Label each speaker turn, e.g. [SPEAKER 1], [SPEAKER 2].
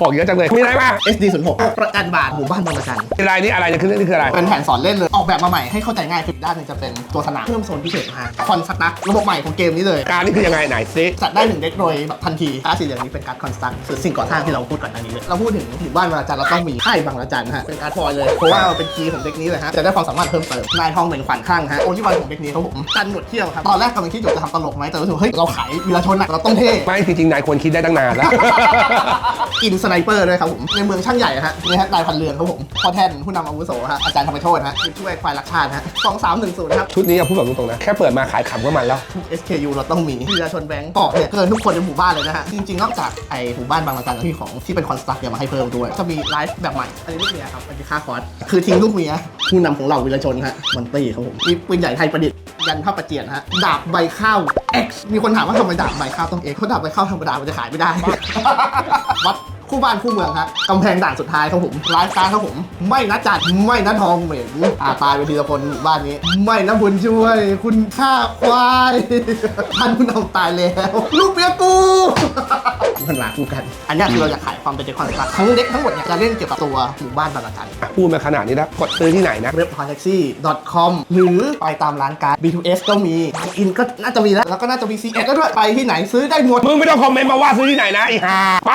[SPEAKER 1] ของเยอะจังเลย มีอะไรบ้าง
[SPEAKER 2] SD 0 6ประกันบาทหมู่บ้านบางระจัน
[SPEAKER 1] อะไรนี่อะไรเนี่ยคือนี่คืออะไร
[SPEAKER 2] เป็นแผนสอนเล่นเลย ออกแบบมาใหม่ให้เข้าใจง่ายคือด้านหนึงจะเป็นตัวสนามเพิ่มโซนพิเศษมาคอนสตักระบบใหม่ของเกมนี้เลย
[SPEAKER 1] การนี่คือยังไงไหนซิ
[SPEAKER 2] จัดได้หนึ่งเด็กโดยแบบทันทีการดสีเหลืองนี้เป็นการ์ดคอนสตักคือสิ่งก่อสร้างที่เราพูดก่อนหน้านี้เลยเราพูดถึงหมู่บ้านบางระจันเราต้องมีค่ายบางระจันฮะเป็นการ์ดฟอยล์เลยเพราะว่าเป็นคีย์ของเด็กนี้เลยฮะจะได้ความสามารถเพิ่มเติมนายทองเหม็นขวัญข้างฮะโอลิวันของเด็กนี้ครับผมกันหมดเที่ยวครับตอนแรกกำลังคิดอยู่จะทำตลกไหมแต่รู้สึกว่าเฮ้ยเราขายวีรชนอะเราต้องเท่
[SPEAKER 1] ไม่จริงๆนายควรคิดได้ตั้งนานแล้ว
[SPEAKER 2] กินสไนเปอร์ด้วยครับผมในเมืองช่างใหญ่ฮะนี่ฮะนายพันเรืองครับผมพ่อแท่นผู้นำอาวุโสฮะอาจารย์ธรรมโชตฮะช่วยควายรักชาติฮะสองสามหนึ่งศูนย์ครับ
[SPEAKER 1] ชุดนี้เอาพูดแบบตรงๆนะแค่เปิดมาขายขำก็มันแล้ว
[SPEAKER 2] ทุก SKU เราต้องมีวีรชนแบงก์เกาะเนี่ยเกินทุกคนในหมู่บ้านเลยนะฮะจริงๆนอกจากไอหมู่บ้านบางระจันที่ของที่เป็นคอนสตรักเนี่ยมาให้เพิ่มด้วยจะมีไลฟ์แบบใหม่อันนี้ลูกเมียครับอันนี้ค่าคอร์สคือทิ้งลูกเมียผู้นำของเราวีรชนฮะมอนตี้ครับผมมีปืนใหญ่ไทยประดิษฐ์ยันผ้าประเจียนฮะดาบใบข้าว X มีคนถามว่าทำไมดาบใบข้าวต้อง X เพราะดาบใบข้าวธรรมดามันจะขายไม่ได้วัด คู่บ้านคู่เมืองครับกำแพงด่านสุดท้ายครับผมไลฟ์การดครับผม ไม่นะจัดไม่นะทองเหม็นอ่าตายไปทีละคนหมู่บ้านนี้ ไม่นะบุญช่วย คุณฆ่าควายท่านผู้นำตายแล้ว ลูกเมียกูมันหลาคู่กัน อันนี้คือเราอยากขายความเป็นเด็กคอนสัตทั้งเด็กทั้งหมดเนี่ยจะเล่นเกี่ยวกับตัวหมู่บ้านบางระจัน
[SPEAKER 1] พูดมาขนาดนี้แล้วกดซื้อที่ไหนนะ
[SPEAKER 2] เว็บ h o t a x i com หรือไปตามร้านการ์ด B2S ก็มีอินก็น่าจะมีแล้วแล้วก็น่าจะมี C1 ก็ด้วยไปที่ไหนซื้อได้หมด
[SPEAKER 1] มึงไม่ต้องคอมเมนต์มาว่าซื้อที่ไหนนะไอ้ห่าไป